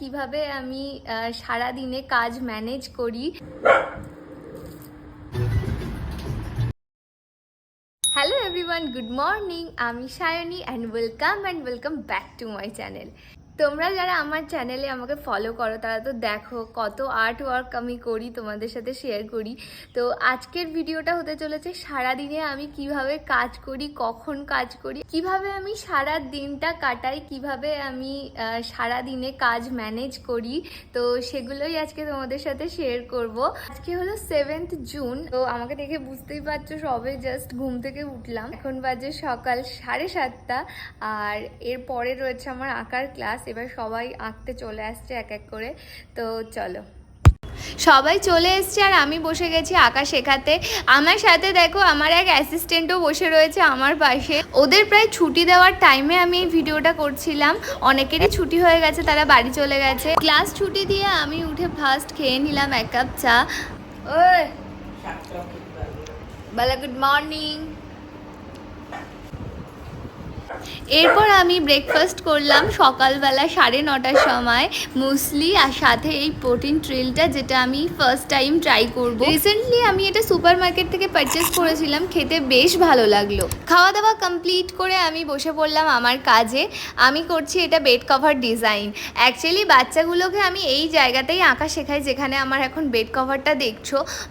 কীভাবে আমি সারা দিনে কাজ ম্যানেজ করি। হ্যালো এভরিওয়ান গুড মর্নিং আমি Sayani and welcome and welcome back to my channel তোমরা যারা আমার চ্যানেলে আমাকে ফলো করো, তারা তো দেখো কত আর্ট ওয়ার্ক আমি করি, তোমাদের সাথে শেয়ার করি। তো আজকের ভিডিওটা হতে চলেছে সারা দিনে আমি কীভাবে কাজ করি, কখন কাজ করি, কীভাবে আমি সারা দিনটা কাটাই, কীভাবে আমি সারা দিনে কাজ ম্যানেজ করি, তো সেগুলোই আজকে তোমাদের সাথে শেয়ার করব। আজকে হলো সেভেন্থ জুন তো আমাকে দেখে বুঝতেই পারছ সবে জাস্ট ঘুম থেকে উঠলাম। এখন বাজে সকাল সাড়ে সাতটা, আর এরপরে রয়েছে আমার আঁকার ক্লাস এবার সবাই আঁকতে চলে আসছে এক এক করে। তো চলো। সবাই চলে এসছে আর আমি বসে গেছি আঁকা শেখাতে। আমার সাথে দেখো আমার এক অ্যাসিস্ট্যান্টও বসে রয়েছে আমার পাশে। ওদের প্রায় ছুটি দেওয়ার টাইমে আমি এই ভিডিওটা করছিলাম। অনেকেরই ছুটি হয়ে গেছে তারা বাড়ি চলে গেছে। ক্লাস ছুটি দিয়ে আমি উঠে ফার্স্ট খেয়ে নিলাম এক কাপ চা। ও বলা গুড মর্নিং এরপর আমি ব্রেকফাস্ট করলাম সকালবেলা সাড়ে নটার সময় মুসলি আর সাথে এই প্রোটিন ট্রিলটা যেটা আমি ফার্স্ট টাইম ট্রাই করব। রিসেন্টলি আমি এটা সুপার মার্কেট থেকে পারচেস করেছিলাম, খেতে বেশ ভালো লাগল। খাওয়া দাওয়া কমপ্লিট করে আমি বসে পড়লাম আমার কাজে। আমি করছি এটা বেড কভার ডিজাইন অ্যাকচুয়ালি বাচ্চাগুলোকে আমি এই জায়গাতেই আঁকা শেখাই, যেখানে আমার এখন বেড কভারটা দেখছ।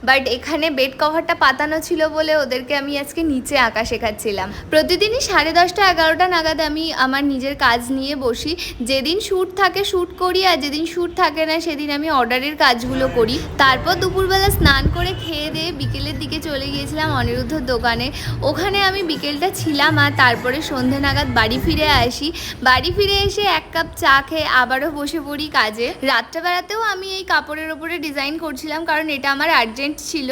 বাট এখানে বেড কভারটা পাতানো ছিল বলে ওদেরকে আমি আজকে নিচে আঁকা শেখাচ্ছিলাম। প্রতিদিনই সাড়ে দশটা এগারোটা নাগাদ আমি আমার নিজের কাজ নিয়ে বসি। যেদিন শ্যুট থাকে শ্যুট করি আর যেদিন শ্যুট থাকে না সেদিন আমি অর্ডারের কাজগুলো করি। তারপর দুপুরবেলা স্নান করে খেয়ে দিয়ে বিকেলের দিকে চলে গিয়েছিলাম অনিরুদ্ধর দোকানে। ওখানে আমি বিকেলটা ছিলাম আর তারপরে সন্ধে নাগাদ বাড়ি ফিরে আসি। বাড়ি ফিরে এসে এক কাপ চা খেয়ে আবারও বসে পড়ি কাজে। রাত্রেবেলাতেও আমি এই কাপড়ের ওপরে ডিজাইন করছিলাম কারণ এটা আমার আর্জেন্ট ছিল।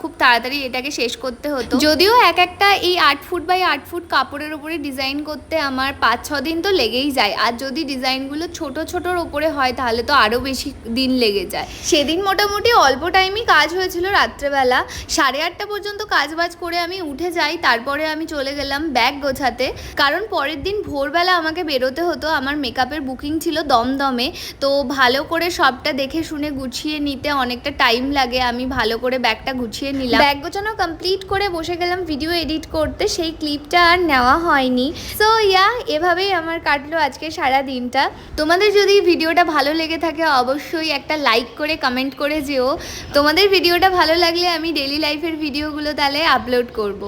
খুব তাড়াতাড়ি এটাকে শেষ করতে হতো। যদিও এক একটা এই আট ফুট বাই আট ফুট কাপড়ের ওপরে ডিজাইন করতে আমার পাঁচ, ছ দিন তো লেগেই যায়। আর যদি ডিজাইনগুলো ছোট, ছোটোর ওপরে হয়, তাহলে তো আরও বেশি দিন লেগে যায়। সেদিন মোটামুটি অল্প টাইমই কাজ হয়েছিল রাত্রেবেলা। সাড়ে আটটা পর্যন্ত কাজ বাজ করে আমি উঠে যাই, তারপরে আমি চলে গেলাম ব্যাগ গোছাতে। কারণ পরের দিন ভোরবেলা আমাকে বেরোতে হতো, আমার মেকআপের বুকিং ছিল দমদমে। তো ভালো করে সবটা দেখে শুনে গুছিয়ে নিতে অনেকটা টাইম লাগে, আমি ভালো করে ব্যাগটা গুছিয়ে নিলাম। ব্যাগ গোছানো কমপ্লিট করে বসে গেলাম ভিডিও এডিট করতে, সেই ক্লিপটা আর নেওয়া হয়নি। সো ইয়া এভাবেই আমার কাটলো আজকে সারা দিনটা। তোমাদের যদি ভিডিওটা ভালো লেগে থাকে, অবশ্যই একটা লাইক করে কমেন্ট করে যেও। তোমাদের ভিডিওটা ভালো লাগলে আমি ডেলি লাইফের ভিডিওগুলো তাহলে আপলোড করব।